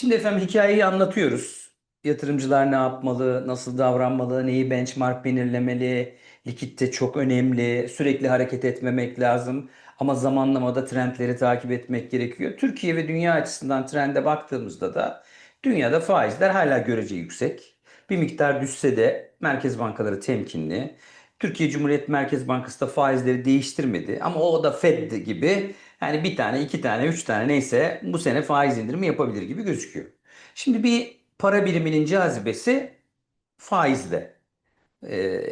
Şimdi efendim hikayeyi anlatıyoruz. Yatırımcılar ne yapmalı, nasıl davranmalı, neyi benchmark belirlemeli, likitte çok önemli, sürekli hareket etmemek lazım. Ama zamanlamada trendleri takip etmek gerekiyor. Türkiye ve dünya açısından trende baktığımızda da dünyada faizler hala görece yüksek. Bir miktar düşse de merkez bankaları temkinli. Türkiye Cumhuriyet Merkez Bankası da faizleri değiştirmedi. Ama o da Fed gibi yani bir tane, iki tane, üç tane neyse bu sene faiz indirimi yapabilir gibi gözüküyor. Şimdi bir para biriminin cazibesi faizle e,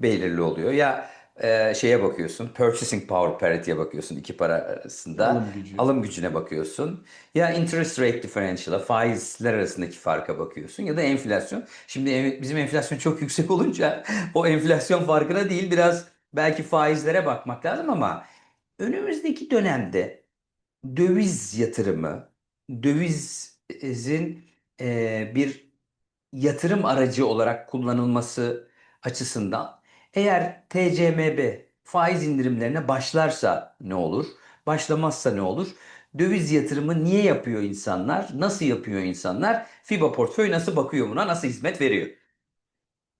belirli oluyor. Ya e, şeye bakıyorsun, purchasing power parity'ye bakıyorsun iki para arasında. Alım gücü. Alım gücüne bakıyorsun. Ya interest rate differential'a, faizler arasındaki farka bakıyorsun. Ya da enflasyon. Şimdi bizim enflasyon çok yüksek olunca o enflasyon farkına değil biraz belki faizlere bakmak lazım ama önümüzdeki dönemde döviz yatırımı, dövizin e, bir yatırım aracı olarak kullanılması açısından eğer TCMB faiz indirimlerine başlarsa ne olur? Başlamazsa ne olur? Döviz yatırımı niye yapıyor insanlar? Nasıl yapıyor insanlar? FIBA portföy nasıl bakıyor buna? Nasıl hizmet veriyor?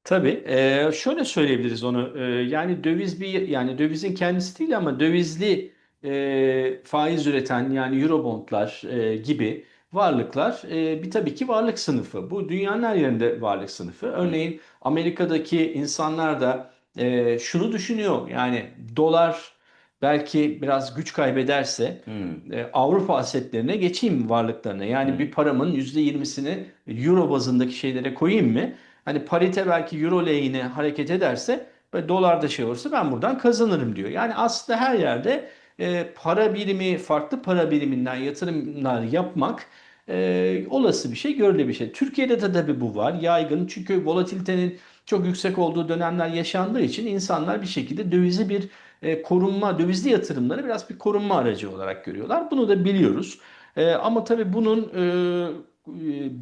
Tabii. Ee, şöyle söyleyebiliriz onu. Ee, yani döviz bir yani dövizin kendisi değil ama dövizli e, faiz üreten yani Eurobondlar e, gibi varlıklar e, bir tabii ki varlık sınıfı. Bu dünyanın her yerinde varlık sınıfı. Örneğin Amerika'daki insanlar da e, şunu düşünüyor. Yani dolar belki biraz güç kaybederse Hmm. e, Avrupa asetlerine geçeyim varlıklarına. Yani Hmm. bir paramın %20'sini euro bazındaki şeylere koyayım mı? Hani parite belki euro lehine hareket ederse ve dolarda şey olursa ben buradan kazanırım diyor. Yani aslında her yerde e, para birimi farklı para biriminden yatırımlar yapmak e, olası bir şey, görülebilir bir şey. Türkiye'de de tabii bu var yaygın çünkü volatilitenin çok yüksek olduğu dönemler yaşandığı için insanlar bir şekilde dövizi bir e, korunma, dövizli yatırımları biraz bir korunma aracı olarak görüyorlar. Bunu da biliyoruz. E, ama tabii bunun e,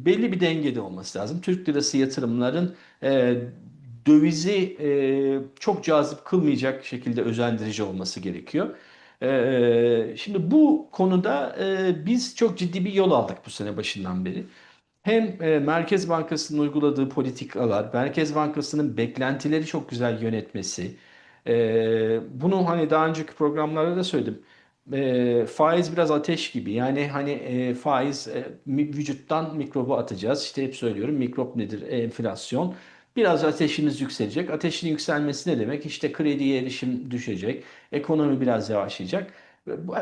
belli bir dengede olması lazım. Türk lirası yatırımların e, dövizi e, çok cazip kılmayacak şekilde özendirici olması gerekiyor. E, şimdi bu konuda e, biz çok ciddi bir yol aldık bu sene başından beri. Hem e, Merkez Bankası'nın uyguladığı politikalar, Merkez Bankası'nın beklentileri çok güzel yönetmesi. E, bunu hani daha önceki programlarda da söyledim. E, faiz biraz ateş gibi. Yani hani e, faiz e, vücuttan mikrobu atacağız. İşte hep söylüyorum mikrop nedir? Enflasyon. Biraz ateşiniz yükselecek. Ateşin yükselmesi ne demek? İşte krediye erişim düşecek. Ekonomi biraz yavaşlayacak.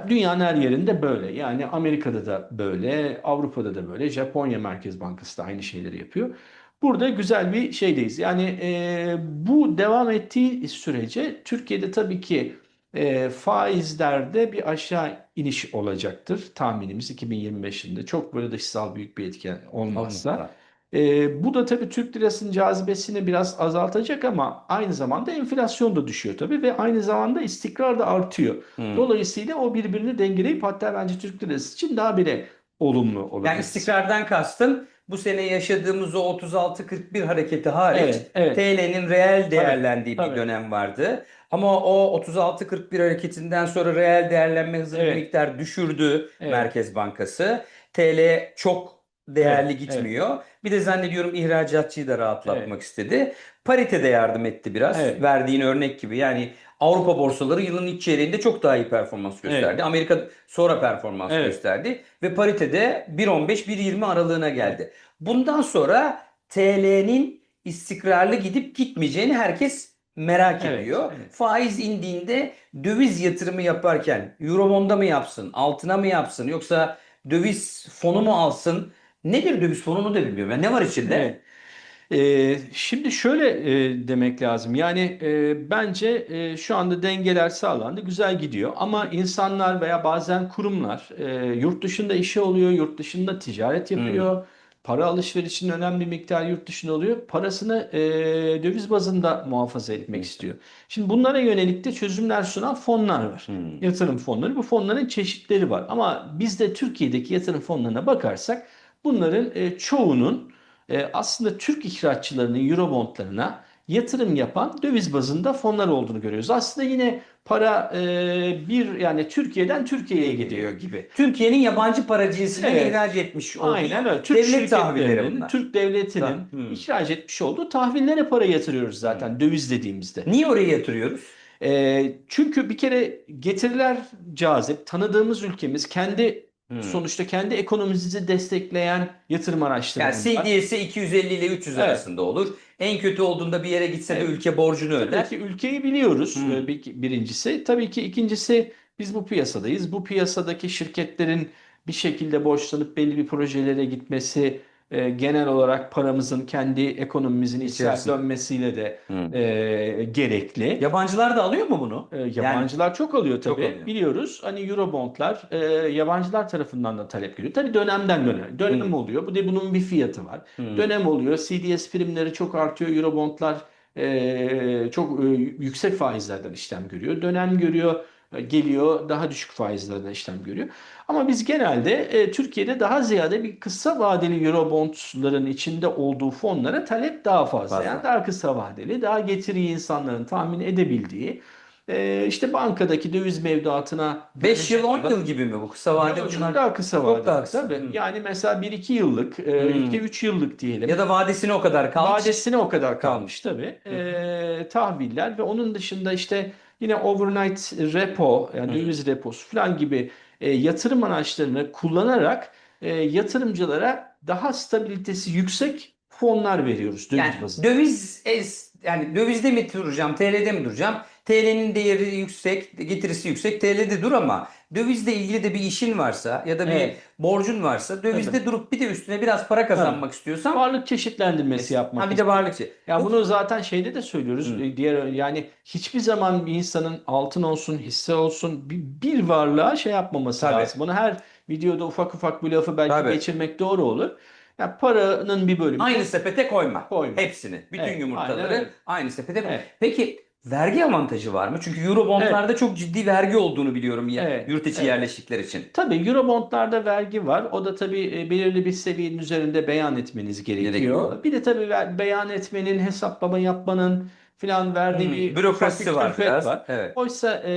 Dünyanın her yerinde böyle. Yani Amerika'da da böyle, Avrupa'da da böyle. Japonya Merkez Bankası da aynı şeyleri yapıyor. Burada güzel bir şeydeyiz. Yani e, bu devam ettiği sürece Türkiye'de tabii ki e, faizlerde bir aşağı iniş olacaktır. Tahminimiz 2025 yılında. Çok böyle dışsal büyük bir etken olmazsa. E, bu da tabii Türk lirasının cazibesini biraz azaltacak ama aynı zamanda enflasyon da düşüyor tabii ve aynı zamanda istikrar da artıyor. Hmm. Dolayısıyla o birbirini dengeleyip hatta bence Türk lirası için daha bile olumlu olabilir. Yani istikrardan kastın bu sene yaşadığımız o 36-41 hareketi hariç Evet, evet. TL'nin reel değerlendiği bir tabii. dönem vardı. Ama o 36-41 hareketinden sonra reel değerlenme hızını bir Evet. miktar düşürdü Evet. Merkez Bankası. TL çok değerli Evet, gitmiyor. Bir de zannediyorum ihracatçıyı da rahatlatmak istedi. Parite de yardım etti biraz. Evet. Verdiğin örnek gibi. Yani Avrupa borsaları yılın ilk çeyreğinde çok daha iyi performans gösterdi. Amerika sonra performans Evet. gösterdi ve paritede 1.15-1.20 aralığına geldi. Bundan sonra TL'nin istikrarlı gidip gitmeyeceğini herkes merak Evet, ediyor. evet. Faiz indiğinde döviz yatırımı yaparken Eurobond'a mı yapsın, altına mı yapsın yoksa döviz fonu mu alsın? Nedir döviz fonu onu da bilmiyorum. Yani ne var içinde? Evet. Ee, şimdi şöyle e, demek lazım. Yani e, bence e, şu anda dengeler sağlandı, güzel gidiyor. Ama insanlar veya bazen kurumlar e, yurt dışında işi oluyor, yurt dışında ticaret yapıyor. Para alışverişinin önemli bir miktar yurt dışında oluyor. Parasını e, döviz bazında muhafaza etmek istiyor. Şimdi bunlara yönelik de çözümler sunan fonlar var. Hmm. Yatırım fonları. Bu fonların çeşitleri var. Ama biz de Türkiye'deki yatırım fonlarına bakarsak bunların e, çoğunun e, aslında Türk ihraççılarının Eurobondlarına yatırım yapan döviz bazında fonlar olduğunu görüyoruz. Aslında yine para e, bir yani Türkiye'den Türkiye'ye gidiyor gibi. Türkiye'nin yabancı para cinsine Evet. ihraç etmiş olduğu Aynen öyle. Türk devlet tahvilleri bunlar. Türk devletinin Tamam. Hmm. ihraç etmiş olduğu tahvillere para yatırıyoruz zaten döviz dediğimizde. Niye oraya yatırıyoruz? E, çünkü bir kere getiriler cazip. Tanıdığımız ülkemiz kendi Hmm. sonuçta kendi ekonomimizi destekleyen yatırım araçları Yani. CDS'i 250 ile 300 Evet. arasında olur. En kötü olduğunda bir yere gitse de ülke borcunu öder. Tabii ki ülkeyi biliyoruz Hmm. e, bir- birincisi. Tabii ki ikincisi biz bu piyasadayız. Bu piyasadaki şirketlerin bir şekilde borçlanıp belli bir projelere gitmesi e, genel olarak paramızın kendi ekonomimizin içsel İçerisinde. dönmesiyle de e, gerekli. Yabancılar da alıyor mu bunu? E, yabancılar çok alıyor Çok tabii. alıyor. Biliyoruz hani Eurobondlar e, yabancılar tarafından da talep görüyor. Tabii dönemden. Dönem Hmm. oluyor. Bu da bunun bir fiyatı var. Hmm. Dönem oluyor. CDS primleri çok artıyor. Eurobondlar e, çok e, yüksek faizlerden işlem görüyor. Dönem görüyor, geliyor daha düşük faizlerden işlem görüyor. Ama biz genelde e, Türkiye'de daha ziyade bir kısa vadeli Eurobondların içinde olduğu fonlara talep daha fazla. Fazla. Yani daha kısa vadeli, daha getiriyi insanların tahmin edebildiği e, işte bankadaki döviz mevduatına 5 yıl 10 yıl gibi mi bu kısa vade Yok, çok bunlar? daha kısa Çok vadeli daha kısa. tabii. Hmm. Yani mesela 1-2 yıllık, e, Hmm. 2-3 yıllık diyelim. Ya da vadesine o kadar kalmış. Vadesine o kadar kalmış tabii. Ee, tahviller ve onun dışında işte yine overnight repo yani döviz reposu falan gibi e, yatırım araçlarını kullanarak e, yatırımcılara daha stabilitesi yüksek fonlar veriyoruz döviz Yani bazında. döviz es, yani dövizde mi duracağım, TL'de mi duracağım? TL'nin değeri yüksek, getirisi yüksek, TL'de dur ama dövizle ilgili de bir işin varsa ya da bir Evet. borcun varsa dövizde durup bir de üstüne biraz para kazanmak istiyorsan Varlık çeşitlendirmesi yapmak ha bir de varlıkçı. Ya bunu zaten şeyde de söylüyoruz. Hı. E, Diğer yani hiçbir zaman bir insanın altın olsun, hisse olsun bir, bir varlığa şey yapmaması Tabii. lazım. Bunu her videoda ufak ufak bu lafı belki Tabii. geçirmek doğru olur. Ya paranın bir bölümü Aynı sepete koyma. Koyma. Hepsini. Bütün Evet, yumurtaları öyle. aynı sepete koy. Evet. Peki vergi avantajı var mı? Çünkü Eurobondlarda çok ciddi vergi olduğunu biliyorum ya, Evet, yurt içi evet. yerleşikler için. Tabii Eurobondlarda vergi var. O da tabii e, belirli bir seviyenin üzerinde beyan etmeniz gerekiyor. Gerekiyor. Bir de tabii beyan etmenin, hesaplama yapmanın filan verdiği Hmm, bir var külfet biraz. var. Evet. Oysa e,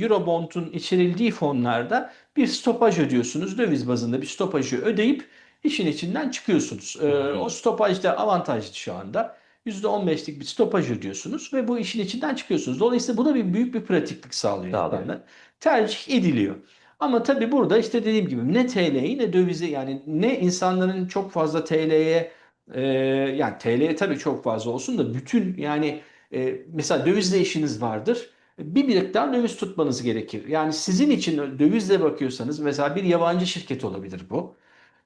Eurobond'un içerildiği fonlarda bir stopaj ödüyorsunuz. Döviz bazında bir stopajı ödeyip işin içinden çıkıyorsunuz. E, hı. o stopaj da avantajlı şu anda. %15'lik bir stopaj ödüyorsunuz ve bu işin içinden çıkıyorsunuz. Dolayısıyla bu da bir büyük bir pratiklik sağlıyor Sağlıyor. insanlara. Tercih ediliyor. Ama tabii burada işte dediğim gibi ne TL'yi ne dövizi yani ne insanların çok fazla TL'ye e, yani TL'ye tabii çok fazla olsun da bütün yani e, mesela dövizle işiniz vardır. Bir miktar döviz tutmanız gerekir. Yani sizin için dövizle bakıyorsanız mesela bir yabancı şirket olabilir bu.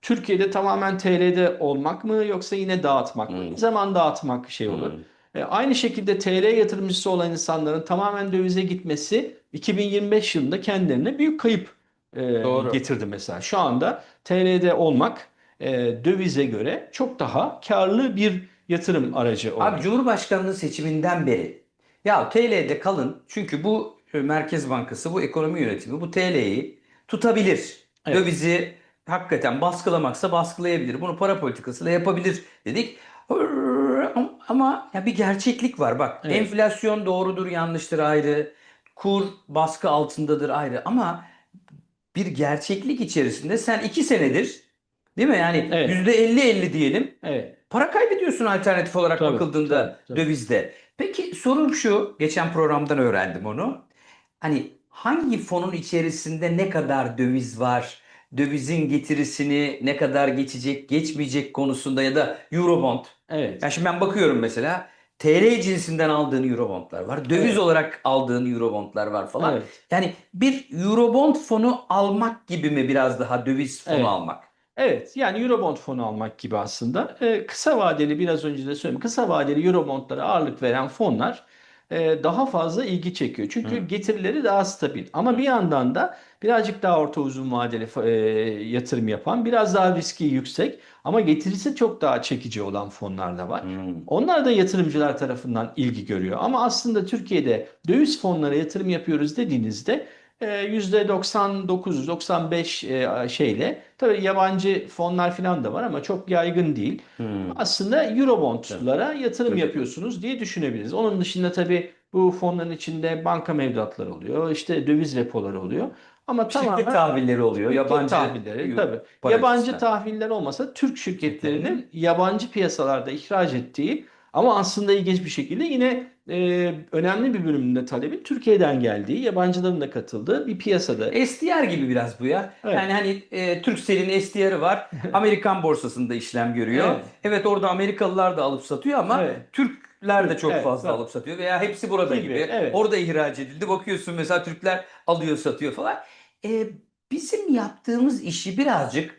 Türkiye'de tamamen TL'de olmak mı yoksa yine dağıtmak mı? Hmm. Zaman dağıtmak şey olur. Hmm. E, Aynı şekilde TL yatırımcısı olan insanların tamamen dövize gitmesi 2025 yılında kendilerine büyük kayıp e, Doğru. getirdi mesela. Şu anda TL'de olmak e, dövize göre çok daha karlı bir yatırım aracı oldu. Abi Cumhurbaşkanlığı seçiminden beri ya TL'de kalın çünkü bu e, Merkez Bankası, bu ekonomi yönetimi bu TL'yi tutabilir. Evet. Dövizi hakikaten baskılamaksa baskılayabilir. Bunu para politikasıyla yapabilir dedik. Ama ya bir gerçeklik var bak. Evet. Enflasyon doğrudur yanlıştır ayrı. Kur baskı altındadır ayrı ama bir gerçeklik içerisinde sen iki senedir değil mi? Yani Evet. %50-50 diyelim. Evet. Para kaybediyorsun alternatif olarak Tabii, bakıldığında tabii, tabii. dövizde. Peki sorum şu, geçen programdan öğrendim onu. Hani hangi fonun içerisinde ne kadar döviz var? Dövizin getirisini ne kadar geçecek, geçmeyecek konusunda ya da Eurobond. Evet. Yani şimdi ben bakıyorum mesela TL cinsinden aldığın Eurobondlar var. Döviz Evet. olarak aldığın Eurobondlar var falan. Evet. Yani bir Eurobond fonu almak gibi mi biraz daha döviz fonu Evet. almak? Evet yani Eurobond fonu almak gibi aslında. Ee, kısa vadeli biraz önce de söyledim. Kısa vadeli Eurobondlara ağırlık veren fonlar e, daha fazla ilgi çekiyor. Çünkü Hı. getirileri daha stabil. Ama bir yandan da birazcık daha orta uzun vadeli e, yatırım yapan, biraz daha riski yüksek ama getirisi çok daha çekici olan fonlar da var. Hmm. Onlar da yatırımcılar tarafından ilgi görüyor. Ama aslında Türkiye'de döviz fonlara yatırım yapıyoruz dediğinizde %99-95 e, şeyle. Tabii yabancı fonlar falan da var ama çok yaygın değil. Hmm. Aslında Eurobond'lara yatırım Tabii. yapıyorsunuz diye düşünebiliriz. Onun dışında tabii bu fonların içinde banka mevduatları oluyor, işte döviz repoları oluyor. Ama Şirket tamamen tahvilleri oluyor. Yabancı tahvilleri tabii. Yabancı tahviller olmasa Türk şirketlerinin yabancı piyasalarda ihraç ettiği ama aslında ilginç bir şekilde yine e, önemli bir bölümünde talebin Türkiye'den geldiği, yabancıların da katıldığı bir piyasada. SDR gibi biraz bu ya. Evet. Yani hani e, Turkcell'in SDR'ı var. Amerikan borsasında işlem görüyor. Evet. Evet, orada Amerikalılar da alıp satıyor ama Evet. Türkler de çok Evet, fazla evet. alıp satıyor veya hepsi burada Gibi, gibi. evet. Orada ihraç edildi. Bakıyorsun mesela Türkler alıyor satıyor falan. E, bizim yaptığımız işi birazcık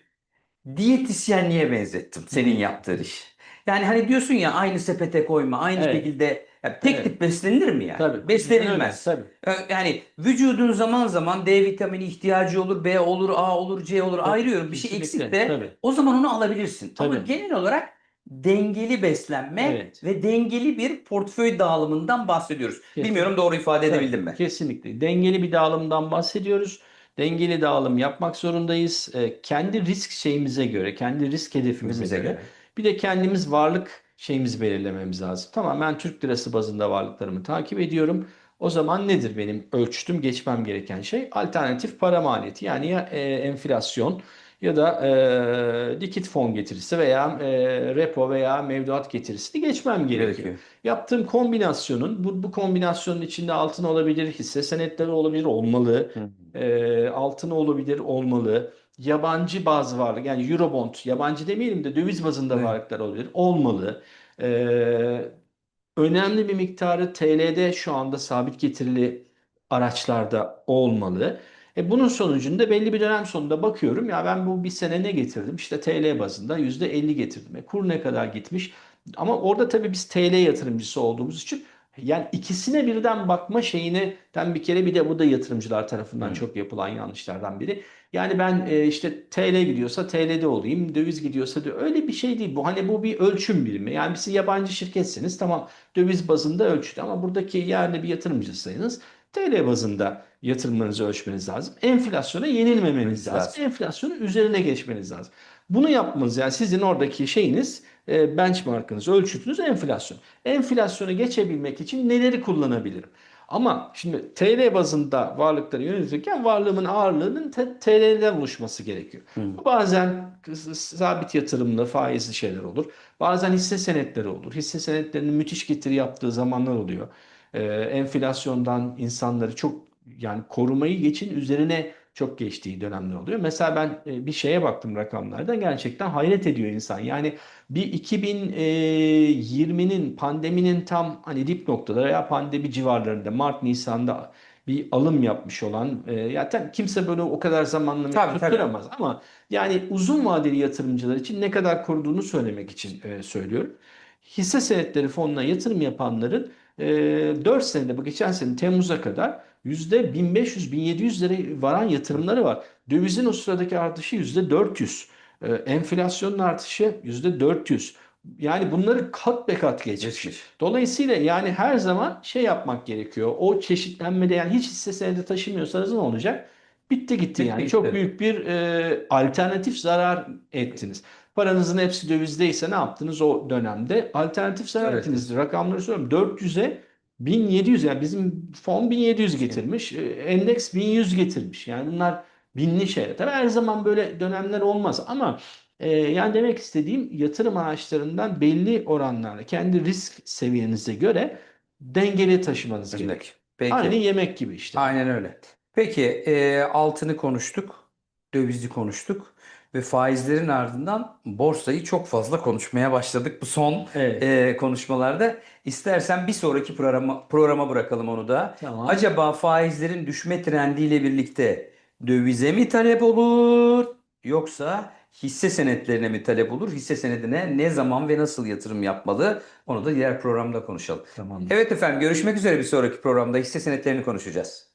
diyetisyenliğe benzettim. Senin yaptığın iş. Yani hani diyorsun ya aynı sepete koyma, aynı Evet. şekilde ya tek Evet. tip beslenir mi yani? Tabii. Beslenilmez. Tabii. Yani vücudun zaman zaman D vitamini ihtiyacı olur, B olur, A olur, C olur. Tabii, Ayırıyorum. Bir şey kesinlikle, eksik de tabii. o zaman onu alabilirsin. Ama Tabii. genel olarak dengeli beslenme Evet. ve dengeli bir portföy dağılımından bahsediyoruz. Kesinlikle. Bilmiyorum doğru ifade edebildim mi? Kesinlikle. Dengeli bir dağılımdan bahsediyoruz. Dengeli dağılım yapmak zorundayız. Ee, kendi risk şeyimize göre, kendi risk hedefimize Bize göre. göre. Bir de kendimiz varlık şeyimizi belirlememiz lazım. Tamam ben Türk lirası bazında varlıklarımı takip ediyorum. O zaman nedir benim ölçtüm geçmem gereken şey? Alternatif para maliyeti. Yani ya e, enflasyon ya da e, likit fon getirisi veya e, repo veya mevduat getirisini geçmem gerekiyor. Gerekiyor. Yaptığım kombinasyonun bu, bu kombinasyonun içinde altın olabilir, hisse senetleri olabilir, olmalı. E, altın olabilir, olmalı. Yabancı bazı varlık yani Eurobond, yabancı demeyelim de döviz bazında Evet. varlıklar olabilir, olmalı. E, önemli bir miktarı TL'de şu anda sabit getirili araçlarda olmalı. E bunun sonucunda belli bir dönem sonunda bakıyorum ya ben bu bir sene ne getirdim? İşte TL bazında %50 getirdim. E kur ne kadar gitmiş? Ama orada tabii biz TL yatırımcısı olduğumuz için yani ikisine birden bakma şeyine bir kere bir de bu da yatırımcılar tarafından Hı. çok yapılan yanlışlardan biri. Yani ben e, işte TL gidiyorsa TL'de olayım, döviz gidiyorsa da öyle bir şey değil bu. Hani bu bir ölçüm birimi. Yani siz yabancı şirketsiniz tamam döviz bazında ölçüt ama buradaki yerli bir yatırımcısınız. TL bazında yatırımlarınızı ölçmeniz lazım. Enflasyona yenilmemeniz Lazım. lazım. Enflasyonun üzerine geçmeniz lazım. Bunu yapmanız yani sizin oradaki şeyiniz e, benchmarkınız, ölçütünüz enflasyon. Enflasyonu geçebilmek için neleri kullanabilirim? Ama şimdi TL bazında varlıkları yönetirken varlığımın ağırlığının TL'den oluşması gerekiyor. Bu Bazen sabit yatırımlı faizli şeyler olur. Bazen hisse senetleri olur. Hisse senetlerinin müthiş getiri yaptığı zamanlar oluyor. Ee, enflasyondan insanları çok yani korumayı geçin üzerine çok geçtiği dönemler oluyor. Mesela ben e, bir şeye baktım rakamlardan gerçekten hayret ediyor insan. Yani bir 2020'nin pandeminin tam hani dip noktada veya pandemi civarlarında Mart Nisan'da bir alım yapmış olan e, ya tabii kimse böyle o kadar zamanlamayı Tabii, tabii. tutturamaz ama yani uzun vadeli yatırımcılar için ne kadar koruduğunu söylemek için e, söylüyorum. Hisse senetleri fonuna yatırım yapanların e, 4 senede bu geçen sene Temmuz'a kadar %1500-1700 lira varan yatırımları var. Dövizin o sıradaki artışı %400. E, enflasyonun artışı %400. Yani bunları kat be kat geçmiş. Dolayısıyla yani her zaman şey yapmak gerekiyor. O çeşitlenmede yani hiç hisse senedi taşımıyorsanız ne olacak? Bitti gitti Bitti yani. gitti. Çok büyük bir e, alternatif zarar ettiniz. Paranızın hepsi dövizdeyse ne yaptınız o dönemde? Alternatif zarar Evet. ettiniz. Rakamları söylüyorum. 400'e 1700 yani bizim fon 1700 getirmiş. e, Endeks 1100 getirmiş. Yani bunlar binli şeyler. Tabii her zaman böyle dönemler olmaz ama e, yani demek istediğim yatırım araçlarından belli oranlarla kendi risk seviyenize göre dengeli taşımanız. Peki. Aynı yemek gibi işte. Aynen öyle. Peki e, altını konuştuk, dövizi konuştuk ve faizlerin ardından borsayı çok fazla konuşmaya başladık bu son Evet. e, konuşmalarda. İstersen bir sonraki programa, programa bırakalım onu da. Tamam. Acaba faizlerin düşme trendiyle birlikte dövize mi talep olur yoksa hisse senetlerine mi talep olur? Hisse senedine ne zaman ve nasıl yatırım yapmalı? Onu da diğer programda konuşalım. Tamam. Evet efendim görüşmek üzere bir sonraki programda hisse senetlerini konuşacağız.